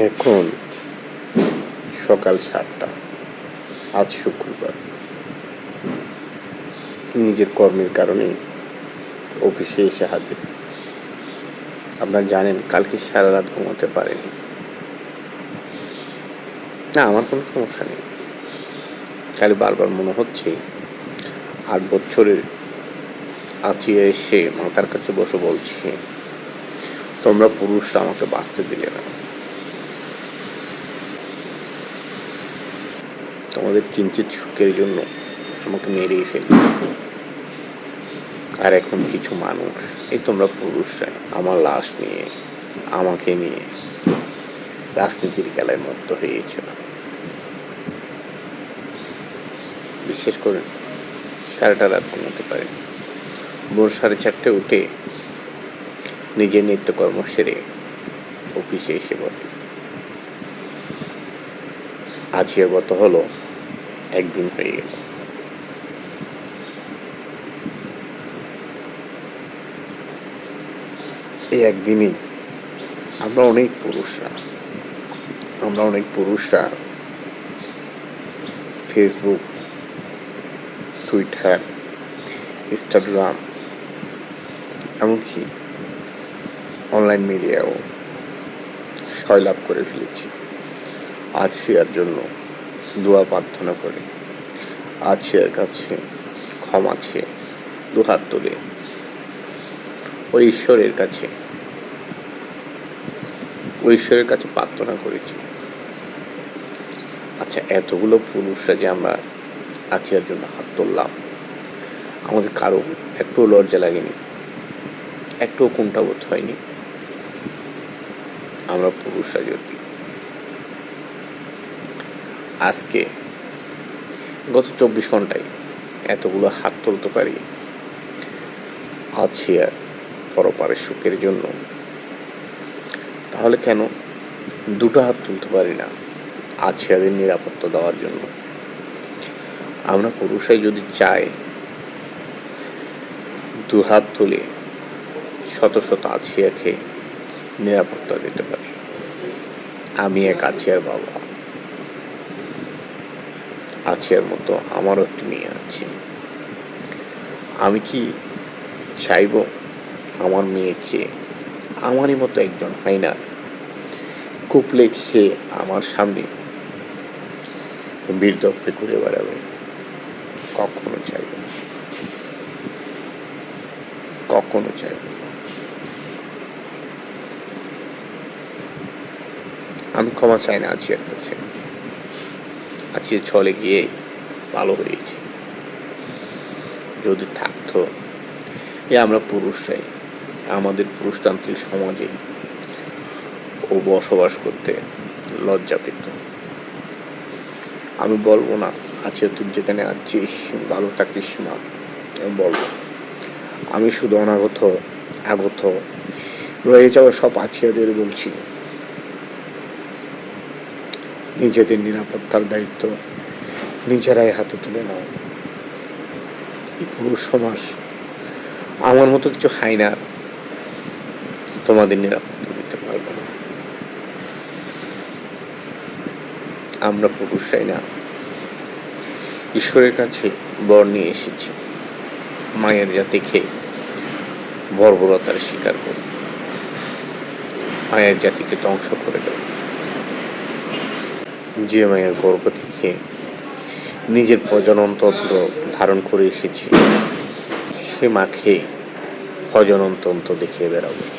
এখন সকাল সাতটা, আজ শুক্রবার। নিজের কর্মের কারণে অফিসে এসে হাজির। আপনারা জানেন, কালকে সারা রাত ঘুমাতে পারেনি। না, আমার কোনো সমস্যা নেই। খালি বারবার মনে হচ্ছে আট বছরের আছি এসে মাতার কাছে বসে বলছি, তোমরা পুরুষরা আমাকে বাঁচতে দিলে না। তোমাদের কিঞ্চিত সুখের জন্য আমাকে মেরেই ফেলবে। আর এখন কিছু মানুষ, এই তোমরা পুরুষরা, আমার লাশ নিয়ে, আমাকে নিয়ে রাজনীতির খেলায় মত্ত হয়েছ। বিশেষ করে সারাটা রাত ঘুমোতে পারে ভোর সাড়ে চারটে উঠে নিজের নিত্যকর্ম সেরে অফিসে এসে বসে। আজকে গত হলো একদিন হয়ে গেল। এই একদিনই আমরা অনেক পুরুষরা, আমরা অনেক পুরুষরা ফেসবুক টুইটার ইনস্টাগ্রাম এমনকি অনলাইন মিডিয়াও সয়লাভ করে ফেলেছি। আজ সিয়ার জন্য দোয়া প্রার্থনা করে। আজ সিয়ার কাছে, ক্ষমা চেয়ে, দুহাত তুলে। ওই ঈশ্বরের কাছে ওই ঈশ্বরের কাছে প্রার্থনা করেছি। আচ্ছা এতগুলো পুরুষরা যে আমরা আছিয়ার জন্য হাত তুললাম, আমাদের কারও একটু লজ্জা লাগেনি, একটুও কুণ্ঠাবোধ হয়নি। আমরা পুরুষরা যদি আজকে? গত চব্বিশ ঘন্টায় এতগুলো হাত তুলতে পারি আছি আর পরপারের সুখের জন্য। তাহলে কেন দুটো হাত তুলতে পারি না আছিয়াদের নিরাপত্তা দেওয়ার জন্য? আমরা পুরুষরাই যদি চাই দু হাত তুলে শত শত আছিয়াকে নিরাপত্তা দিতে পারি। আমি এক আছিয়ার বাবা। আছিয়ার মতো, আমারও একটি মেয়ে আছে। আমি কি চাইব আমার মেয়েকে? আমারই মতো একজন না? কুপলে খেয়ে আমার সামনে বীরদপ্পে ঘুরে বেড়াবে, কখনো চাইব কখনো চাইব। আমি ক্ষমা চাই না, আছি এর কাছে আজকে ছলে গিয়ে ভালো হয়েছে। যদি থাকতো, এ আমরা পুরুষরাই, আমাদের পুরুষতান্ত্রিক সমাজে ও বসবাস করতে লজ্জা পেত। আমি বলব না আছে তুই যেখানে আছিস, ভালো থাকিস মা আমি বলব। আমি শুধু অনাগত, আগত, রয়ে যাওয়া সব আছিয়াদের বলছি। নিজেদের নিরাপত্তার দায়িত্ব নিজেরাই হাতে তুলে নাও। এই পুরুষ সমাজ আমার মতো কিছু খাই না, তোমাদের নিরাপত্তা দিতে পারব না। আমরা পুরুষরাই না? ঈশ্বরের কাছে বর নিয়ে এসেছি, মায়ের জাতিকে বর্বরতার শিকার করি মায়ের জাতিকে ধ্বংস করে দেব। মায়ের গর্ভ থেকে নিজের প্রজননতন্ত্র ধারণ করে এসেছি। সে মাকে প্রজননতন্ত্র দেখিয়ে বেড়াবো।